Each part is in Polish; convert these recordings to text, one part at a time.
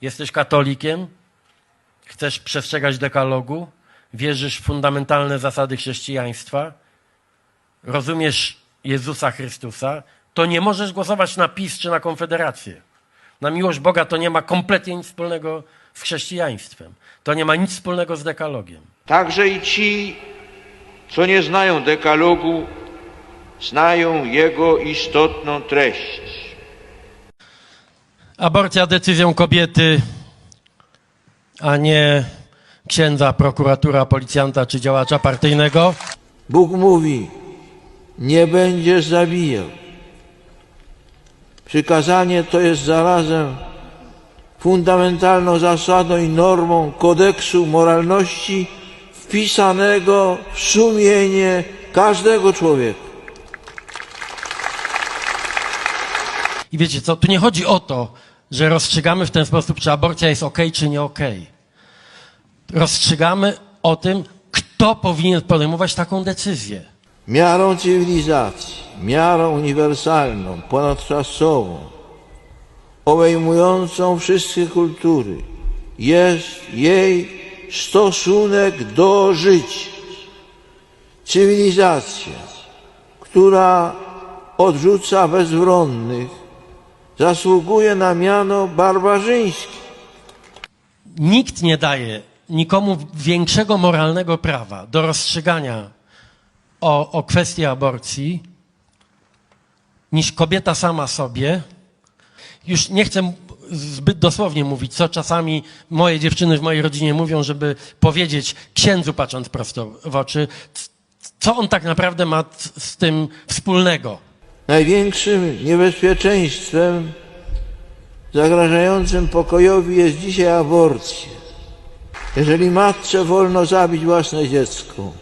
Jesteś katolikiem? Chcesz przestrzegać dekalogu? Wierzysz w fundamentalne zasady chrześcijaństwa? Rozumiesz Jezusa Chrystusa? To nie możesz głosować na PiS czy na Konfederację. Na miłość Boga to nie ma kompletnie nic wspólnego z chrześcijaństwem. To nie ma nic wspólnego z dekalogiem. Także i ci, co nie znają dekalogu, znają jego istotną treść. Aborcja decyzją kobiety, a nie księdza, prokuratura, policjanta czy działacza partyjnego. Bóg mówi, nie będziesz zabijał. Przykazanie to jest zarazem fundamentalną zasadą i normą kodeksu moralności wpisanego w sumienie każdego człowieka. I wiecie co, tu nie chodzi o to, że rozstrzygamy w ten sposób, czy aborcja jest ok, czy nie ok. Rozstrzygamy o tym, kto powinien podejmować taką decyzję. Miarą cywilizacji, miarą uniwersalną, ponadczasową, obejmującą wszystkie kultury, jest jej stosunek do życia. Cywilizacja, która odrzuca bezwronnych, zasługuje na miano barbarzyńskie. Nikt nie daje nikomu większego moralnego prawa do rozstrzygania o, o kwestii aborcji niż kobieta sama sobie. Już nie chcę zbyt dosłownie mówić, co czasami moje dziewczyny w mojej rodzinie mówią, żeby powiedzieć księdzu, patrząc prosto w oczy, co on tak naprawdę ma z tym wspólnego. Największym niebezpieczeństwem zagrażającym pokojowi jest dzisiaj aborcja. Jeżeli matce wolno zabić własne dziecko,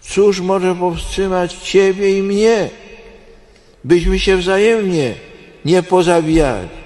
cóż może powstrzymać ciebie i mnie, byśmy się wzajemnie nie pozabijali?